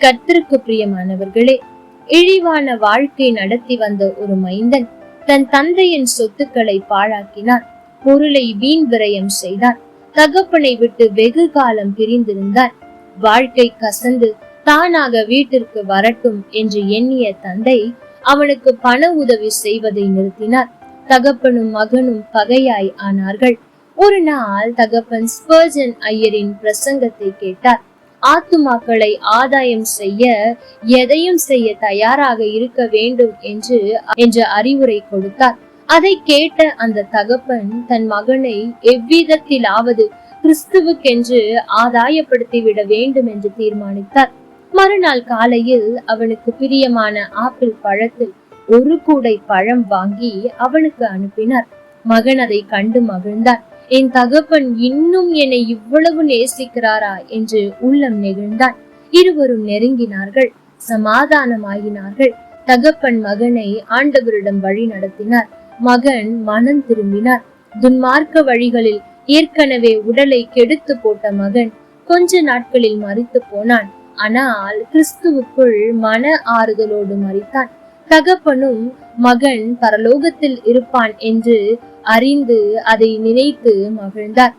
கர்த்தருக்கு பிரியமானவர்களே இழிவான வாழ்க்கை நடத்தி வந்த ஒரு மைந்தன் தன் தந்தையின் சொத்துக்களை பாழாக்கினான் பொருளை வீண் விரயம் செய்தான் தகப்பனை விட்டு வெகு காலம் பிரிந்திருந்தான் வாழ்க்கை கசந்து தானாக வீட்டிற்கு வரட்டும் என்று எண்ணிய தந்தை அவனுக்கு பண உதவி செய்வதை நிறுத்தினார். தகப்பனும் மகனும் பகையாய் ஆனார்கள். ஒரு நாள் தகப்பன் ஸ்பர்ஜன் ஐயரின் பிரசங்கத்தை கேட்டார். ஆத்துமாக்களை ஆதாயம் செய்ய எதையும் செய்ய தயாராக இருக்க வேண்டும் என்று என்ற அறிவுரை கொடுத்தார். அதை கேட்ட அந்த தகப்பன் தன் மகனை எவ்விதத்திலாவது கிறிஸ்துவுக்கென்று ஆதாயப்படுத்தி விட வேண்டும் என்று தீர்மானித்தார். மறுநாள் காலையில் அவனுக்கு பிரியமான ஆப்பிள் பழத்தில் ஒரு கூடை பழம் வாங்கி அவனுக்கு அனுப்பினார். மகன் அதை கண்டு மகிழ்ந்தார். என் தகப்பன் இன்னும் என்னை இவ்வளவு நேசிக்கிறாரா என்று உள்ளம் நெகிழ்ந்தான் இருவரும் நெருங்கினார்கள் சமாதானமாகினார்கள். தகப்பன் மகனை ஆண்டவரிடம் வழி நடத்தினார். மகன் மனம் திரும்பினார். துன்மார்க்க வழிகளில் ஏற்கனவே உடலை கெடுத்து போட்ட மகன் கொஞ்ச நாட்களில் மறித்து போனான். ஆனால் கிறிஸ்துவுக்குள் மன ஆறுதலோடு மறித்தான் தகப்பனும் மகன் பரலோகத்தில் இருப்பான் என்று அறிந்து அதை நினைத்து மகிழ்ந்தார்.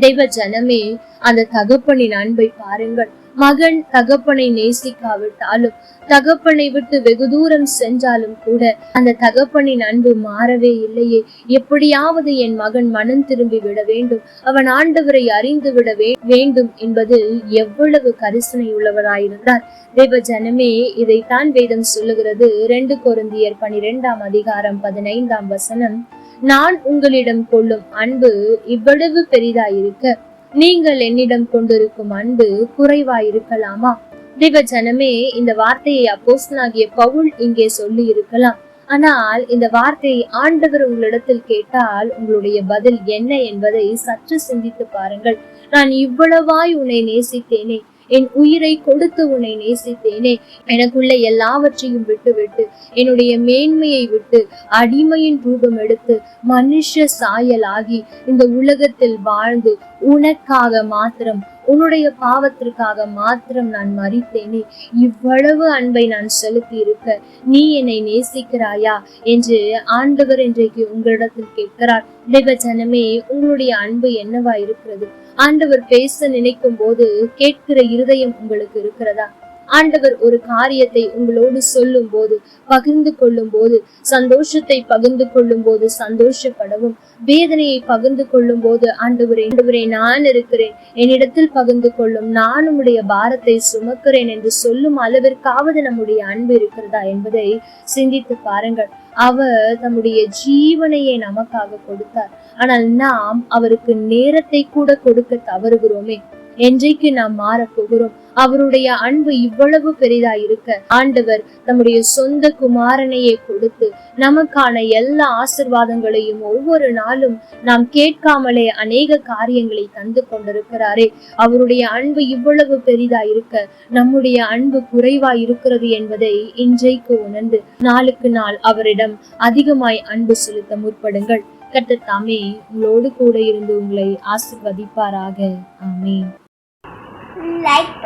தெய்வ ஜனமே அந்த தகப்பனின் அன்பை பாருங்கள். மகன் தகப்பனை நேசிக்காவிட்டாலும் தகப்பனை விட்டு வெகு தூரம் சென்றாலும் கூட அந்த தகப்பனின் அன்பு மாறவே இல்லையே. எப்படியாவது என் மகன் மனம் திரும்பி விட வேண்டும். அவன் ஆண்டவரை அறிந்து விட வே- வேண்டும் என்பதில் எவ்வளவு கரிசனை உள்ளவராயிருந்தார் தேவ ஜனமே இதைத்தான் வேதம் சொல்லுகிறது. ரெண்டு கொருந்தியர் பனிரெண்டாம் அதிகாரம் பதினைந்தாம் வசனம். நான் உங்களிடம் கொள்ளும் அன்பு இவ்வளவு பெரிதாயிருக்க நீங்கள் என்னிடம் கொண்டிருக்கும் அன்பு குறைவாயிருக்கலாமா? தேவ ஜனமே இந்த வார்த்தையை அப்போஸ்தலனாகிய பவுல் இங்கே சொல்லி இருக்கலாம் ஆனால் இந்த வார்த்தையை ஆண்டவர் உங்களிடத்தில் கேட்டால் உங்களுடைய பதில் என்ன என்பதை சற்று சிந்தித்து பாருங்கள். நான் இவ்வளவாய் உன்னை நேசித்தேனே என் உயிரை கொடுத்து உன்னை நேசித்தேனே. எனக்குள்ள எல்லாவற்றையும் விட்டுவிட்டு என்னுடைய மேன்மையை விட்டு அடிமையின் ரூபம் எடுத்து மனுஷ சாயலாகி இந்த உலகத்தில் வாழ்ந்து உனக்காக மாத்திரம் உன்னுடைய பாவத்திற்காக மாத்திரம் நான் மறித்தேனே. இவ்வளவு அன்பை நான் செலுத்தி இருக்க நீ என்னை நேசிக்கிறாயா என்று ஆண்டவர் இன்றைக்கு உங்களிடத்தில் கேட்கிறார். தேவச்சனமே உங்களுடைய அன்பு என்னவா இருக்கிறது ஆண்டவர் பேச நினைக்கும் போது கேட்கிற இருதயம் உங்களுக்கு இருக்கிறதா? ஆண்டவர் ஒரு காரியத்தை உங்களோடு சொல்லும் போது பகிர்ந்து கொள்ளும் போது சந்தோஷத்தை பகிர்ந்து கொள்ளும் போது சந்தோஷப்படவும். வேதனையை பகிர்ந்து கொள்ளும் போது ஆண்டவரே ஆண்டவரே நான் இருக்கிறேன். என்னிடத்தில் பகிர்ந்து கொள்ளும் நான் உம்முடைய பாரத்தை சுமக்கிறேன் என்று சொல்லும் அளவிற்காவது நம்முடைய அன்பு இருக்கிறதா என்பதை சிந்தித்து பாருங்கள். அவர் தம்முடைய ஜீவனையே நமக்காக கொடுத்தார். ஆனால் நாம் அவருக்கு நேரத்தை கூட கொடுக்க தவறுகிறோமே. என்றைக்கு நாம் மாற போகிறோம்? அவருடைய அன்பு இவ்வளவு பெரிதா இருக்க ஆண்டவர் நம்முடைய சொந்த குமாரனையே கொடுத்து நமக்கான எல்லா ஆசிர்வாதங்களையும் ஒவ்வொரு நாளும் நாம் கேட்காமலே அநேக காரியங்களை தந்து கொண்டிருக்கிறாரே. அவருடைய அன்பு இவ்வளவு பெரிதா இருக்க நம்முடைய அன்பு குறைவா இருக்கிறது என்பதை இன்றைக்கு உணர்ந்து நாளுக்கு நாள் அவரிடம் அதிகமாய் அன்பு செலுத்த முற்படுங்கள். கட்டத்தாமே உங்களோடு கூட இருந்து உங்களை ஆசிர்வதிப்பாராக. ஆமே